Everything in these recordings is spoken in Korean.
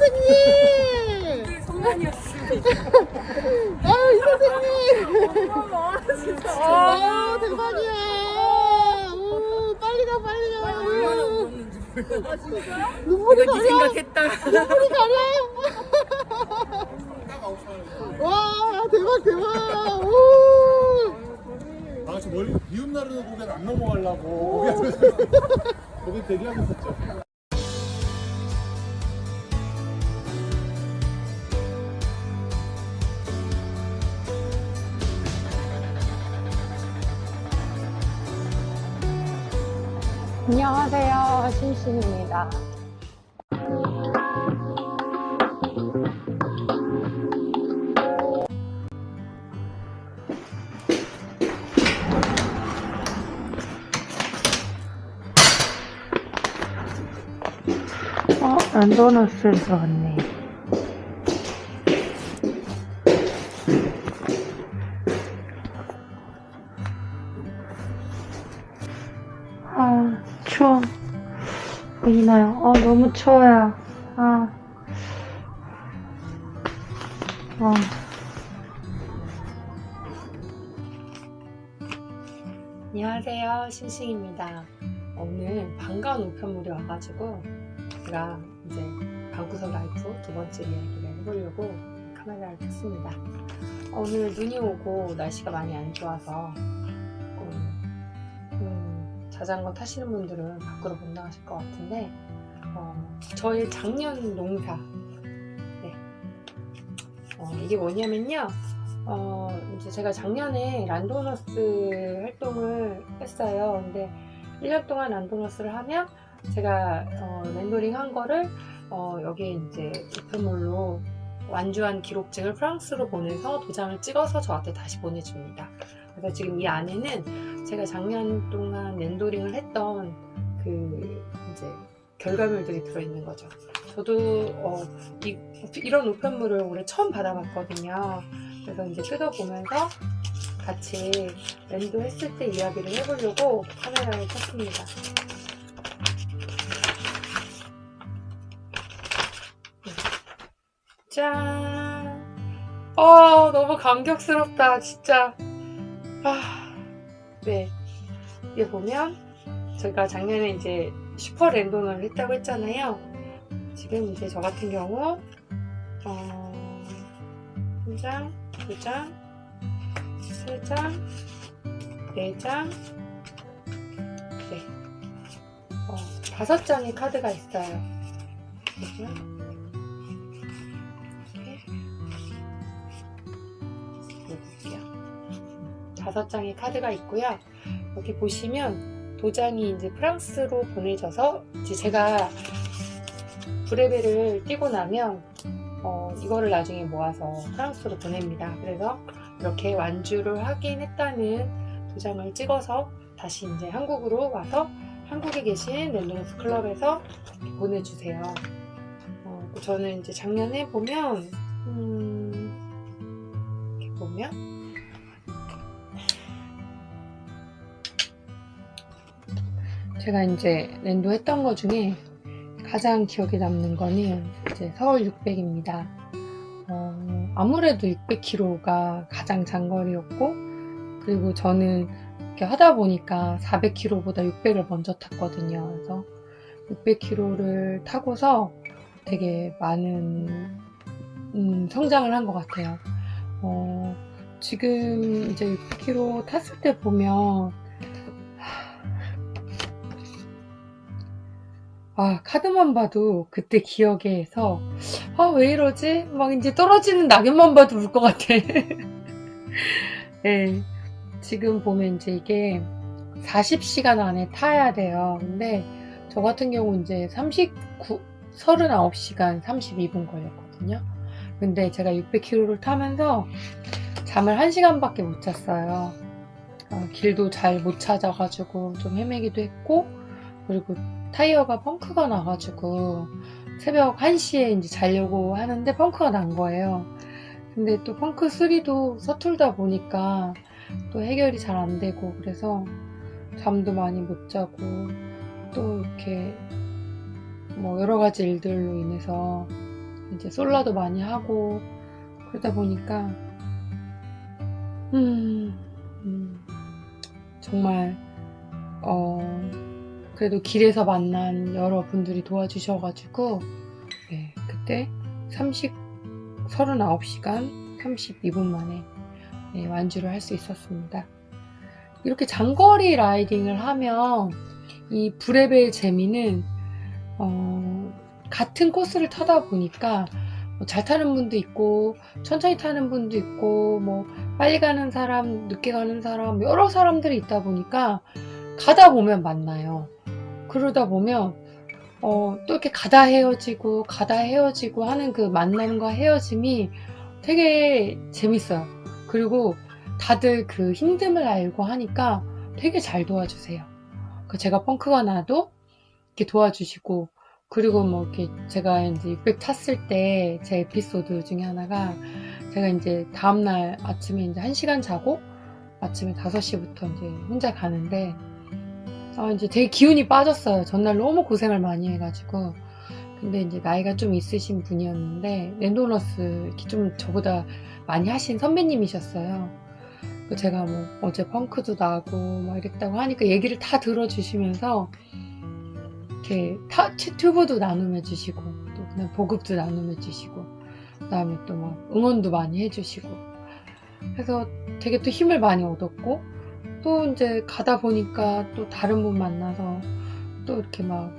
선생님! 아, 이 선생님! 진짜. 아, 대박이야! 오, 빨리 가, 빨리 가! 오. 아, 진짜요? 눈물이 내가 네 가려! 생각했다. 눈물이 가려! 와, 대박, 대박! 오! 아, 저 멀리 미운 날은 고개를 안 넘어가려고 고개 고개 대기하고 있었죠. 안녕하세요. 신신입니다. 어, 란도너스 들어갔네. 너무 추워요. 아. 어. 안녕하세요. 신싱입니다. 오늘 반가운 우편물이 와가지고 제가 이제 방구석 라이프 두 번째 이야기를 해보려고 카메라를 켰습니다. 오늘 눈이 오고 날씨가 많이 안 좋아서 조금 음, 자전거 타시는 분들은 밖으로 못 나가실 것 같은데 어, 저의 작년 농사 네. 어, 이게 뭐냐면요 어, 이제 제가 작년에 란도너스 활동을 했어요 근데 1년 동안 란도너스를 하면 제가 어, 렌더링 한 거를 어, 여기에 이제 우편물로 완주한 기록증을 프랑스로 보내서 도장을 찍어서 저한테 다시 보내줍니다. 그래서 지금 이 안에는 제가 작년 동안 렌더링을 했던 그 이제 결과물들이 들어있는 거죠. 저도 어, 이, 이런 우편물을 올해 처음 받아봤거든요. 그래서 이제 뜯어보면서 같이 렌도 했을 때 이야기를 해보려고 카메라를 켰습니다. 짠! 어, 너무 감격스럽다, 진짜. 아, 네. 여기 보면, 제가 작년에 이제 슈퍼 랜덤을 했다고 했잖아요. 지금 이제 저 같은 경우, 어, 한 장, 두 장, 세 장, 네 장, 네. 어, 다섯 장의 카드가 있어요. 그죠? 다섯 장의 카드가 있고요. 여기 보시면 도장이 이제 프랑스로 보내져서 이제 제가 브레베를 띄고 나면 어, 이거를 나중에 모아서 프랑스로 보냅니다. 그래서 이렇게 완주를 하긴 했다는 도장을 찍어서 다시 이제 한국으로 와서 한국에 계신 랜덤스 클럽에서 보내주세요. 어, 저는 이제 작년에 보면 음, 이렇게 보면 제가 이제 랜도 했던 거 중에 가장 기억에 남는 거는 이제 서울 600입니다. 어, 아무래도 600km가 가장 장거리였고 그리고 저는 이렇게 하다 보니까 400km보다 600을 먼저 탔거든요. 그래서 600km를 타고서 되게 많은 음, 성장을 한 것 같아요. 어, 지금 이제 600km 탔을 때 보면 아, 카드만 봐도 그때 기억에서, 아, 왜 이러지? 막 이제 떨어지는 낙엽만 봐도 울 것 같아. 네. 지금 보면 이제 이게 40시간 안에 타야 돼요. 근데 저 같은 경우 이제 39, 39시간 32분 걸렸거든요. 근데 제가 600km를 타면서 잠을 1시간밖에 못 잤어요. 어, 길도 잘 못 찾아가지고 좀 헤매기도 했고, 그리고 타이어가 펑크가 나가지고 새벽 1시에 이제 자려고 하는데 펑크가 난 거예요. 근데 또 펑크 수리도 서툴다 보니까 또 해결이 잘 안 되고 그래서 잠도 많이 못 자고 또 이렇게 뭐 여러 가지 일들로 인해서 이제 솔라도 많이 하고 그러다 보니까 음, 음, 정말 어 그래도 길에서 만난 여러분들이 도와주셔가지고 네, 그때 30 39시간 32분 만에 네, 완주를 할 수 있었습니다. 이렇게 장거리 라이딩을 하면 이 브레벨 재미는 어, 같은 코스를 타다 보니까 뭐 잘 타는 분도 있고 천천히 타는 분도 있고 뭐 빨리 가는 사람 늦게 가는 사람 여러 사람들이 있다 보니까 가다 보면 만나요. 그러다 보면 어, 또 이렇게 가다 헤어지고 가다 헤어지고 하는 그 만남과 헤어짐이 되게 재밌어요. 그리고 다들 그 힘듦을 알고 하니까 되게 잘 도와주세요. 그 제가 펑크가 나도 이렇게 도와주시고 그리고 뭐 이렇게 제가 이제 600 탔을 때 제 에피소드 중에 하나가 제가 이제 다음날 아침에 이제 1시간 자고 아침에 5시부터 이제 혼자 가는데 아 이제 되게 기운이 빠졌어요. 전날 너무 고생을 많이 해가지고 근데 이제 나이가 좀 있으신 분이었는데 랜도너스 이렇게 좀 저보다 많이 하신 선배님이셨어요. 그 제가 뭐 어제 펑크도 나고 막 이랬다고 하니까 얘기를 다 들어주시면서 이렇게 타, 튜브도 나눔해 주시고 또 그냥 보급도 나눔해 주시고 그다음에 또 막 응원도 많이 해주시고 그래서 되게 또 힘을 많이 얻었고 또 이제 가다 보니까 또 다른 분 만나서 또 이렇게 막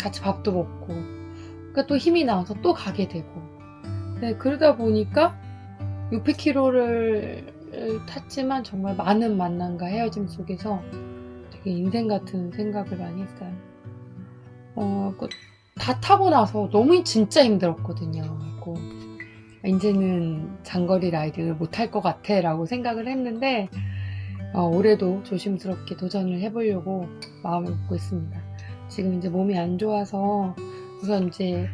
같이 밥도 먹고 그러니까 또 힘이 나와서 또 가게 되고 네, 그러다 보니까 600km를 탔지만 정말 많은 만남과 헤어짐 속에서 되게 인생 같은 생각을 많이 했어요. 어, 그다 타고 나서 너무 진짜 힘들었거든요. 그리고 이제는 장거리 라이딩을 못할 것 같아 라고 생각을 했는데 어, 올해도 조심스럽게 도전을 해보려고 마음을 먹고 있습니다. 지금 이제 몸이 안 좋아서 우선 이제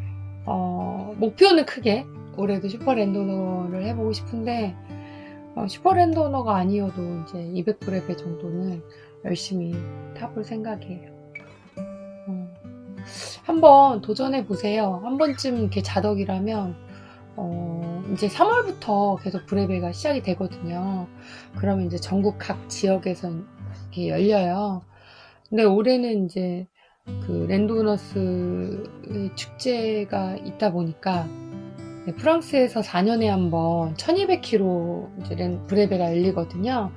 어, 목표는 크게 올해도 슈퍼랜도너를 해보고 싶은데 어, 슈퍼랜도너가 아니어도 이제 200브레베 정도는 열심히 타볼 생각이에요. 어, 한번 도전해 보세요. 한 번쯤 이렇게 자덕이라면 어, 이제 3월부터 계속 브레베가 시작이 되거든요. 그러면 이제 전국 각 지역에서 이렇게 열려요. 근데 올해는 이제 그 랜도너스 축제가 있다 보니까 네, 프랑스에서 4년에 한 번 1200km 이제 랜- 브레베가 열리거든요.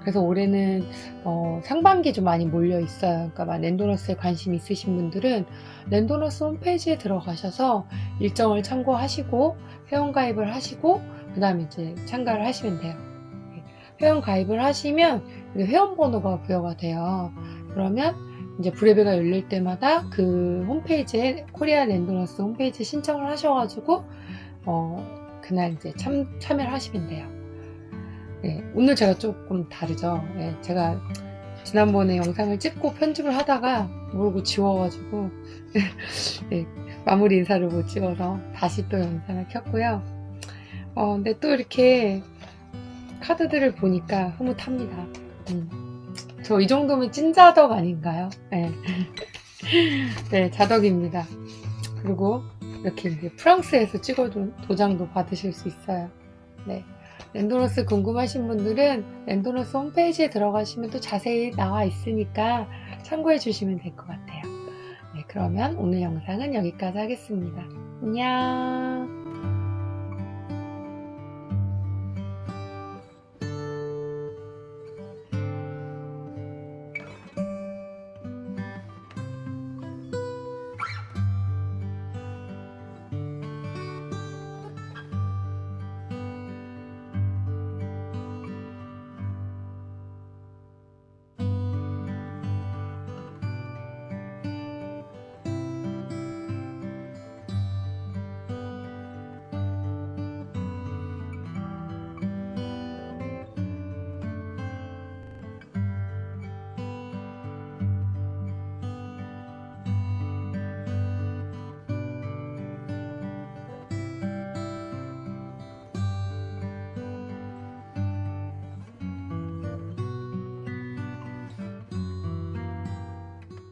그래서 올해는 어, 상반기 좀 많이 몰려 있어요. 그러니까 막 랜도너스에 관심 있으신 분들은 랜도너스 홈페이지에 들어가셔서 일정을 참고하시고 회원 가입을 하시고 그 다음에 이제 참가를 하시면 돼요. 네, 회원 가입을 하시면 회원 번호가 부여가 돼요. 그러면 이제 브레베가 열릴 때마다 그 홈페이지에 코리아 랜도너스 홈페이지 신청을 하셔가지고 어, 그날 이제 참, 참여를 하시면 돼요. 네, 오늘 제가 조금 다르죠. 네, 제가 지난번에 영상을 찍고 편집을 하다가 모르고 지워가지고 네, 마무리 인사를 못 찍어서 다시 또 영상을 켰고요. 어, 근데 또 이렇게 카드들을 보니까 흐뭇합니다. 음, 저이 정도면 찐자덕 아닌가요? 네. 네, 자덕입니다. 그리고 이렇게 프랑스에서 찍어둔 도장도 받으실 수 있어요. 네. 랜도너스 궁금하신 분들은 랜도너스 홈페이지에 들어가시면 또 자세히 나와 있으니까 참고해 주시면 될 것 같아요. 네, 그러면 오늘 영상은 여기까지 하겠습니다. 안녕!